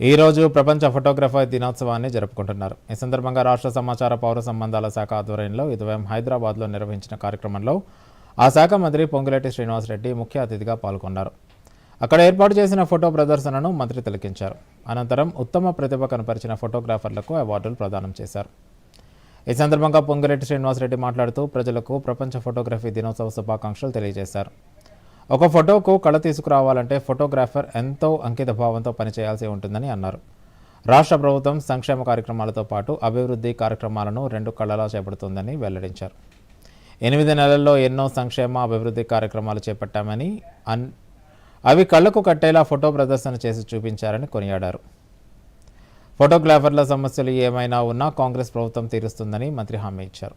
ఈ రోజు ప్రపంచ ఫోటోగ్రఫర్ దినోత్సవాన్ని జరుపుకుంటున్నారు. ఈ సందర్భంగా రాష్ట్ర సమాచార పౌర సంబంధాల శాఖ ఆధ్వర్యంలో ఉదయం హైదరాబాద్లో నిర్వహించిన కార్యక్రమంలో ఆ శాఖ మంత్రి పొంగులేటి శ్రీనివాసరెడ్డి ముఖ్య అతిథిగా పాల్గొన్నారు. అక్కడ ఏర్పాటు చేసిన ఫోటో ప్రదర్శనను మంత్రి తిలకించారు. అనంతరం ఉత్తమ ప్రతిభ కనపరిచిన ఫోటోగ్రాఫర్లకు అవార్డులు ప్రదానం చేశారు. ఈ సందర్భంగా పొంగిరెడ్డి శ్రీనివాసరెడ్డి మాట్లాడుతూ ప్రజలకు ప్రపంచ ఫోటోగ్రఫీ దినోత్సవ శుభాకాంక్షలు తెలియజేశారు. ఒక ఫోటోకు కళ తీసుకురావాలంటే ఫోటోగ్రాఫర్ ఎంతో అంకిత భావంతో పనిచేయాల్సి ఉంటుందని అన్నారు. రాష్ట్ర ప్రభుత్వం సంక్షేమ కార్యక్రమాలతో పాటు అభివృద్ధి కార్యక్రమాలను రెండు కళలా చేపడుతుందని వెల్లడించారు. ఎనిమిది నెలల్లో ఎన్నో సంక్షేమ అభివృద్ధి కార్యక్రమాలు చేపట్టామని అన్ అవి కళ్ళకు కట్టేలా ఫోటో ప్రదర్శన చేసి చూపించారని కొనియాడారు. ఫోటోగ్రాఫర్ల సమస్యలు ఏమైనా ఉన్నా కాంగ్రెస్ ప్రభుత్వం తీరుస్తుందని మంత్రి హామీ ఇచ్చారు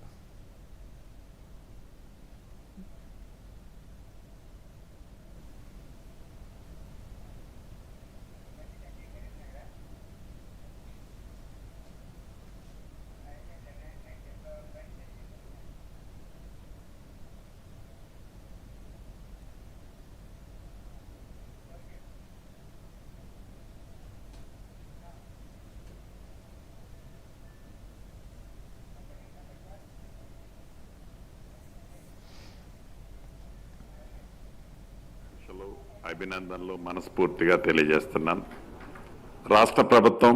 శుభాకాంక్షలు అభినందనలు మనస్ఫూర్తిగా తెలియజేస్తున్నాను. రాష్ట్ర ప్రభుత్వం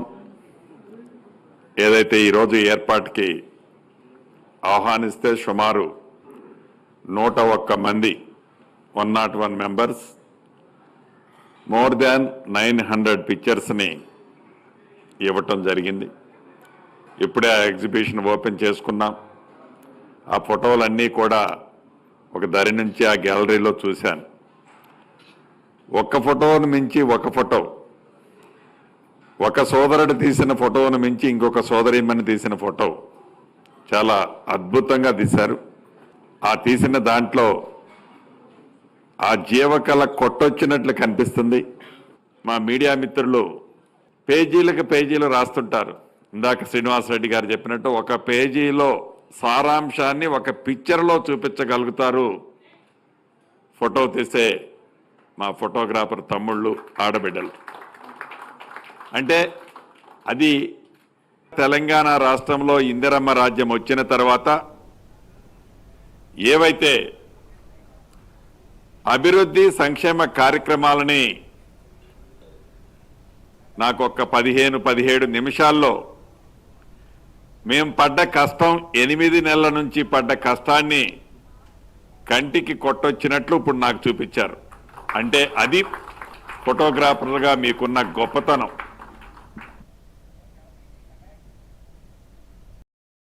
ఏదైతే ఈరోజు ఏర్పాటుకి ఆహ్వానిస్తే సుమారు నూట ఒక్క మంది one naught one members more than nine hundred పిక్చర్స్ని ఇవ్వటం జరిగింది. ఇప్పుడే ఆ ఎగ్జిబిషన్ ఓపెన్ చేసుకున్నాం. ఆ ఫోటోలన్నీ కూడా ఒక దరి నుంచి ఆ గ్యాలరీలో చూశాను. ఒక్క ఫోటోను మించి ఒక ఫోటో. ఒక సోదరుడు తీసిన ఫోటోను మించి ఇంకొక సోదరిమని తీసిన ఫోటో. చాలా అద్భుతంగా తీశారు. ఆ తీసిన దాంట్లో ఆ జీవకళ కొట్టొచ్చినట్లు కనిపిస్తుంది. మా మీడియా మిత్రులు పేజీలకు పేజీలు రాస్తుంటారు. ఇందాక శ్రీనివాసరెడ్డి గారు చెప్పినట్టు ఒక పేజీలో సారాంశాన్ని ఒక పిక్చర్లో చూపించగలుగుతారు. ఫోటో తీసే మా ఫోటోగ్రాఫర్ తమ్ముళ్ళు ఆడబిడ్డలు. అంటే అది తెలంగాణ రాష్ట్రంలో ఇందిరమ్మ రాజ్యం వచ్చిన తర్వాత ఏవైతే అభివృద్ధి సంక్షేమ కార్యక్రమాలని నాకు ఒక పదిహేను పదిహేడు నిమిషాల్లో మేం పడ్డ కష్టం ఎనిమిది నెలల నుంచి పడ్డ కష్టాన్ని కంటికి కొట్టొచ్చినట్లు ఇప్పుడు నాకు చూపించారు. అంటే అది ఫోటోగ్రాఫర్గా మీకున్న గొప్పతనం.